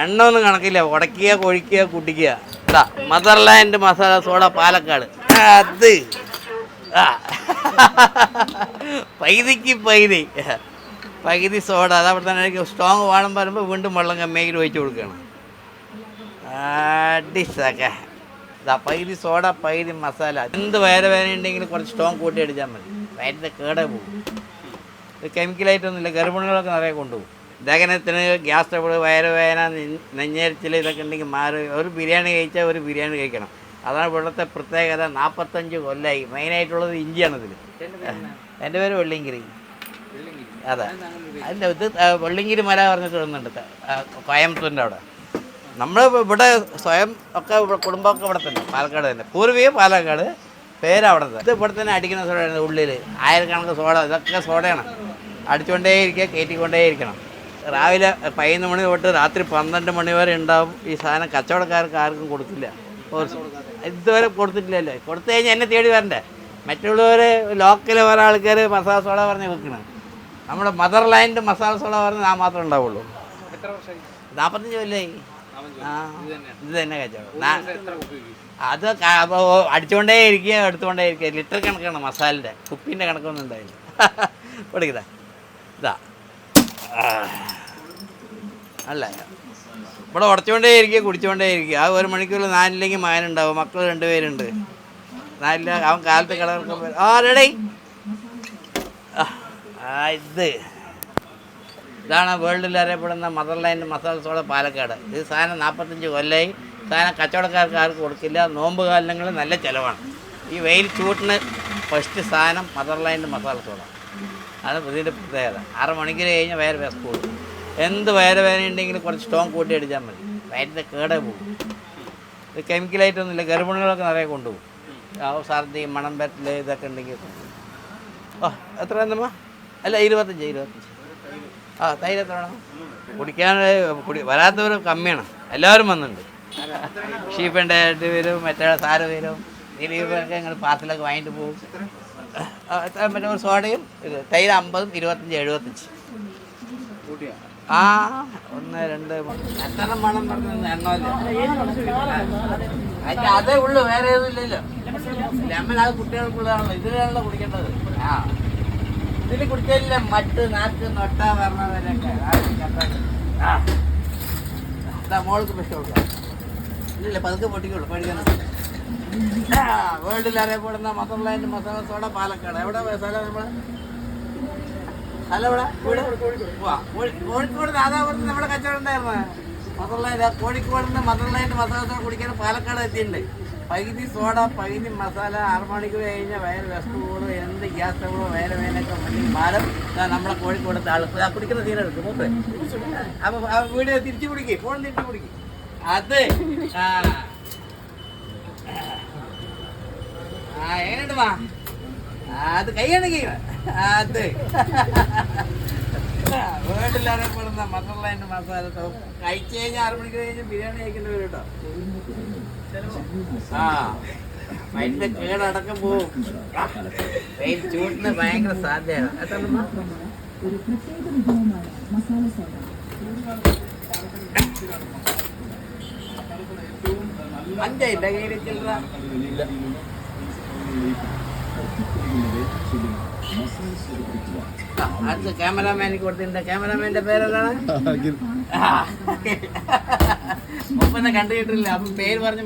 എണ്ണ ഒന്നും കണക്കില്ല. ഉടക്കുക കൊഴിക്കുക കുട്ടിക്കുക ഇതാ മദർലാൻഡ് മസാല സോഡ പാലക്കാട്. അത്. പൈതിക്ക് പൈതി. പകുതി സോഡ. അത് അവിടെ തന്നെ സ്ട്രോങ് വേണം പറയുമ്പോൾ വീണ്ടും വെള്ളം കമ്മിയാക്കി ഒഴിച്ചു കൊടുക്കണം. അടിസക ഇതാ പകുതി സോഡ പകുതി മസാല. എന്ത് വയറുവേദന ഉണ്ടെങ്കിലും കുറച്ച് സ്ട്രോങ് കൂട്ടി അടിച്ചാൽ മതി. വയറ്റിന്റെ കേടേ പോകും. ഇത് കെമിക്കലായിട്ടൊന്നുമില്ല ഗർഭിണികളൊക്കെ നിറയെ കൊണ്ടുപോകും. ദഹനത്തിന് ഗ്യാസ് ട്രബിൾ വയറുവേദന നെഞ്ഞേരിച്ചിൽ ഇതൊക്കെ ഉണ്ടെങ്കിൽ മാറി ഒരു ബിരിയാണി കഴിച്ചാൽ ഒരു ബിരിയാണി കഴിക്കണം. അതാണ് ഇവിടുത്തെ പ്രത്യേകത. നാൽപ്പത്തഞ്ച് കൊല്ലമായി മെയിനായിട്ടുള്ളത് ഇഞ്ചിയാണ് ഇതിൽ എന്റെ പേര് വെള്ളിങ്കിരി. അതെ. അതിന്റെ ഇത് വെള്ളിങ്കിരി മല പറഞ്ഞിട്ട് വരുന്നുണ്ട് കോയമ്പത്തൂരിന്റെ അവിടെ. നമ്മൾ ഇവിടെ സ്വയം ഒക്കെ ഇവിടെ കുടുംബമൊക്കെ ഇവിടെ തന്നെ പാലക്കാട് തന്നെ. പൂർവിക പാലക്കാട് പേര് അവിടെ ഇത് ഇവിടെ തന്നെ അടിക്കുന്ന സോഡയാണ് ഉള്ളിൽ ആയിരക്കണക്കിന് സോഡ ഇതൊക്കെ സോഡയാണ്. അടിച്ചുകൊണ്ടേ ഇരിക്കുക കയറ്റിക്കൊണ്ടേ ഇരിക്കണം രാവിലെ പതിനൊന്ന് മണി തൊട്ട് രാത്രി പന്ത്രണ്ട് മണി വരെ ഉണ്ടാവും. ഈ സാധനം കച്ചവടക്കാർക്ക് ആർക്കും കൊടുക്കില്ല ഇതുവരെ കൊടുത്തിട്ടില്ലല്ലോ. കൊടുത്തു കഴിഞ്ഞാൽ എന്നെ തേടി വരണ്ടേ? മറ്റുള്ളവർ ലോക്കൽ വേറെ ആൾക്കാർ മസാല സോള പറഞ്ഞ് വെക്കണം നമ്മുടെ മദർ ലാൻഡ് മസാല സോള പറഞ്ഞ് ഞാൻ മാത്രമേ ഉണ്ടാവുള്ളൂ. നാൽപ്പത്തഞ്ച് കൊല്ലായി. ആ ഇത് തന്നെ കച്ചവടം. അത് അടിച്ചുകൊണ്ടേ ഇരിക്കുക എടുത്തുകൊണ്ടേ ഇരിക്കുക. ലിറ്റർ കണക്കാണ് മസാലിന്റെ കുപ്പിന്റെ കണക്കൊന്നും ഉണ്ടായില്ല കൊടുക്കതാ ഇതാ. അല്ല ഇവിടെ ഉടച്ചുകൊണ്ടേ ഇരിക്കുക കുടിച്ചുകൊണ്ടേ ഇരിക്കുക ആ ഒരു മണിക്കൂറിൽ നാലില്ലെങ്കിൽ മാനുണ്ടാവും മക്കൾ രണ്ടുപേരുണ്ട്. നാലില്ല അവൻ കാലത്ത് കളർ ആ ആ ഇത്. ഇതാണ് വേൾഡിൽ അറിയപ്പെടുന്ന മദർലാൻഡ് മസാല പാലക്കാട്. ഇത് സാധനം നാൽപ്പത്തഞ്ച് കൊല്ലമായി സാധനം കച്ചവടക്കാർക്ക് ആർക്കും കൊടുക്കില്ല. നോമ്പ് കാലങ്ങളിൽ നല്ല ചിലവാണ്. ഈ വെയിൽ ചൂട്ടിന് ഫസ്റ്റ് സാധനം മദർലാൻഡ് മസാല സോഡ. അത് ഇതിന്റെ പ്രത്യേകത. ആറ് മണിക്കൂർ കഴിഞ്ഞാൽ വേറെ വേസ്റ്റ് കൂടും എന്ത് വയറ് വേദന ഉണ്ടെങ്കിലും കുറച്ച് സ്ട്രോങ് കൂട്ടി അടിച്ചാൽ മതി. വയറ്റിന്റെ കേടേ പോകും. ഇത് കെമിക്കലായിട്ടൊന്നുമില്ല ഗർഭിണികളൊക്കെ നിറയെ കൊണ്ടുപോകും. സർദി മണം പറ്റൽ ഇതൊക്കെ ഉണ്ടെങ്കിൽ ഓ എത്ര എന്നമ്മ അല്ല ഇരുപത്തഞ്ച് ഇരുപത്തഞ്ച്. ആ തൈര് എത്ര വേണം? കുടിക്കാൻ കുടി വരാത്തവർ കമ്മിയാണ്. എല്ലാവരും വന്നിട്ടുണ്ട്. ഷീപ്പിന്റെ ആയിട്ട് വരും മറ്റേ സാറ് വരും. ദിലീപൊക്കെ ഞങ്ങൾ പാർസലൊക്കെ വാങ്ങിയിട്ട് പോകും. മറ്റേ സോഡയും തൈര് അമ്പതും ഇരുപത്തഞ്ച് എഴുപത്തഞ്ച്. കൂട്ടിയാ? ആ ഒന്ന് രണ്ട് എത്ര മണം പറഞ്ഞു എണ്ണമല്ല? അതേ ഉള്ളു വേറെ ഏതും ഇല്ലല്ലോ. ലെമൺ അത് കുട്ടികൾക്കുള്ളതാണല്ലോ. ഇതിലാണല്ലോ കുടിക്കേണ്ടത്. ആ. ഇതിൽ കുടിച്ചില്ല മറ്റ് നാക്ക് നൊട്ട പറഞ്ഞവരൊക്കെ ആ മോൾക്ക് വിഷം കൊടുക്കാം ഇല്ല പതുക്കെ പൊട്ടിക്കുള്ളൂ പഠിക്കണം വേൾഡിൽ അറിയപ്പെടുന്ന മസാല മസാല സോഡ പാലക്കാട്. എവിടെ സ്ഥലം നമ്മൾ? കോഴിക്കോട് നാദാപുരത്ത് നമ്മുടെ കച്ചവടം ഉണ്ടായിരുന്നു. മസാല കോഴിക്കോട് നിന്ന് മസാലയിട്ട് മസാല കുടിക്കാൻ പാലക്കാട് എത്തിയിട്ടുണ്ട്. പകുതി സോഡ പകുതി മസാല ആറ് മണിക്കൂർ കഴിഞ്ഞാൽ വയറ് വെസ്റ്റ് കൂടും എന്ത് ഗ്യാസ് കൂടും വേറെ വേനൊക്കെ മാറും ദാ നമ്മളെ കോഴിക്കോടത്തെ ആൾ കുടിക്കുന്ന തീരെ എടുക്കും മൂത്ത് അപ്പൊ വീട് തിരിച്ചു കുടിക്കേ ഫോൺ തിരിച്ചു കുടിക്കും. അത് ആ. എങ്ങനെയുണ്ട് മാ അത് കൈയാണ് കൈ അത് വീട്ടിൽ പെടുന്ന മസാല മസാല കഴിച്ചു കഴിഞ്ഞാൽ ആറ് മണിക്ക് കഴിഞ്ഞാൽ ബിരിയാണി കഴിക്കേണ്ടി വരും കേട്ടോ. ആ മൈൻഡിന്റെ കേടടക്കം പോവും. വെയിൽ ചൂട്ടിന് ഭയങ്കര സാധ്യത ഒരു പ്രത്യേക വിഭവമാണ് മസാല സോഡ. അഞ്ചായില്ല കയ്യിൽ ചില്ലറ അടുത്ത ക്യാമറാമാനിക്ക് കൊടുത്തിട്ടുണ്ട്. ക്യാമറാമാന്റെ പേരെന്താണ്? ആ. മുമ്പെന്നെ കണ്ടു കിട്ടില്ല അപ്പൊ പേര് പറഞ്ഞ്